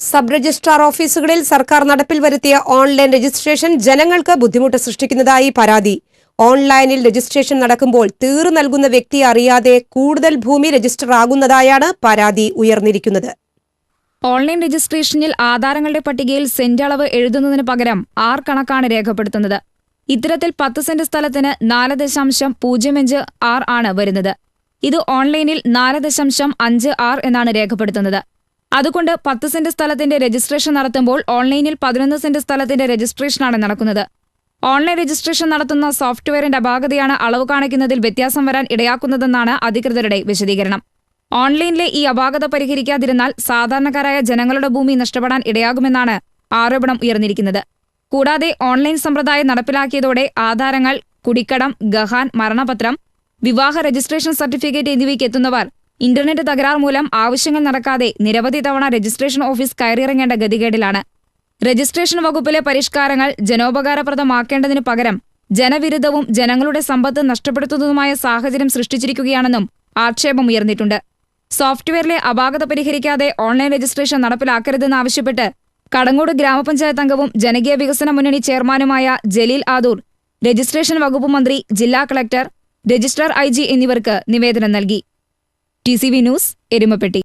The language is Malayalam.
സബ് രജിസ്ട്രാർ ഓഫീസുകളിൽ സർക്കാർ നടപ്പിൽ വരുത്തിയ ഓൺലൈൻ രജിസ്ട്രേഷൻ ജനങ്ങൾക്ക് ബുദ്ധിമുട്ട് സൃഷ്ടിക്കുന്നതായി പരാതി. ഓൺലൈനിൽ രജിസ്ട്രേഷൻ നടക്കുമ്പോൾ തീറു നൽകുന്ന വ്യക്തി അറിയാതെ കൂടുതൽ ഭൂമി രജിസ്റ്റർ ആകുന്നതായാണ് പരാതി ഉയർന്നിരിക്കുന്നത്. ഓൺലൈൻ രജിസ്ട്രേഷനിൽ ആധാരങ്ങളുടെ പട്ടികയിൽ സെന്റ് അളവ് എഴുതുന്നതിന് പകരം ആർ കണക്കാണ് രേഖപ്പെടുത്തുന്നത്. ഇത്തരത്തിൽ പത്ത് സെന്റ് സ്ഥലത്തിന് നാല് ദശാംശം പൂജ്യം അഞ്ച് ആർ ആണ് വരുന്നത്. ഇത് ഓൺലൈനിൽ നാല് ദശാംശം അഞ്ച് ആർ എന്നാണ് രേഖപ്പെടുത്തുന്നത്. അതുകൊണ്ട് പത്ത് സെന്റ് സ്ഥലത്തിന്റെ രജിസ്ട്രേഷൻ നടത്തുമ്പോൾ ഓൺലൈനിൽ പതിനൊന്ന് സെന്റ് സ്ഥലത്തിന്റെ രജിസ്ട്രേഷനാണ് നടക്കുന്നത്. ഓൺലൈൻ രജിസ്ട്രേഷൻ നടത്തുന്ന സോഫ്റ്റ്വെയറിന്റെ അപാകതയാണ് അളവ് കാണിക്കുന്നതിൽ വ്യത്യാസം വരാൻ ഇടയാക്കുന്നതെന്നാണ് അധികൃതരുടെ വിശദീകരണം. ഓൺലൈനിലെ ഈ അപാകത പരിഹരിക്കാതിരുന്നാൽ സാധാരണക്കാരായ ജനങ്ങളുടെ ഭൂമി നഷ്ടപ്പെടാൻ ഇടയാകുമെന്നാണ് ആരോപണം ഉയർന്നിരിക്കുന്നത്. കൂടാതെ ഓൺലൈൻ സമ്പ്രദായം നടപ്പിലാക്കിയതോടെ ആധാരങ്ങൾ കുടിക്കടം ഗഹാൻ മരണപത്രം വിവാഹ രജിസ്ട്രേഷൻ സർട്ടിഫിക്കറ്റ് എന്നിവയ്ക്ക് എത്തുന്നവർ ഇന്റർനെറ്റ് തകരാർ മൂലം ആവശ്യങ്ങൾ നടക്കാതെ നിരവധി തവണ രജിസ്ട്രേഷൻ ഓഫീസ് കയറിയിറങ്ങേണ്ട ഗതികേടിലാണ്. രജിസ്ട്രേഷൻ വകുപ്പിലെ പരിഷ്കാരങ്ങൾ ജനോപകാരപ്രദമാക്കേണ്ടതിനു പകരം ജനവിരുദ്ധവും ജനങ്ങളുടെ സമ്പത്ത് നഷ്ടപ്പെടുത്തുന്നതുമായ സാഹചര്യം സൃഷ്ടിച്ചിരിക്കുകയാണെന്നും ആക്ഷേപം ഉയർന്നിട്ടുണ്ട്. സോഫ്റ്റ്വെയറിലെ അപാകത പരിഹരിക്കാതെ ഓൺലൈൻ രജിസ്ട്രേഷൻ നടപ്പിലാക്കരുതെന്നാവശ്യപ്പെട്ട് കടങ്ങോട് ഗ്രാമപഞ്ചായത്ത് അംഗവും ജനകീയ വികസന മുന്നണി ചെയർമാനുമായ ജലീൽ ആദൂർ രജിസ്ട്രേഷൻ വകുപ്പ് മന്ത്രി ജില്ലാ കളക്ടർ രജിസ്ട്രാർ ഐ എന്നിവർക്ക് നിവേദനം നൽകി. T C V news Erumapetty.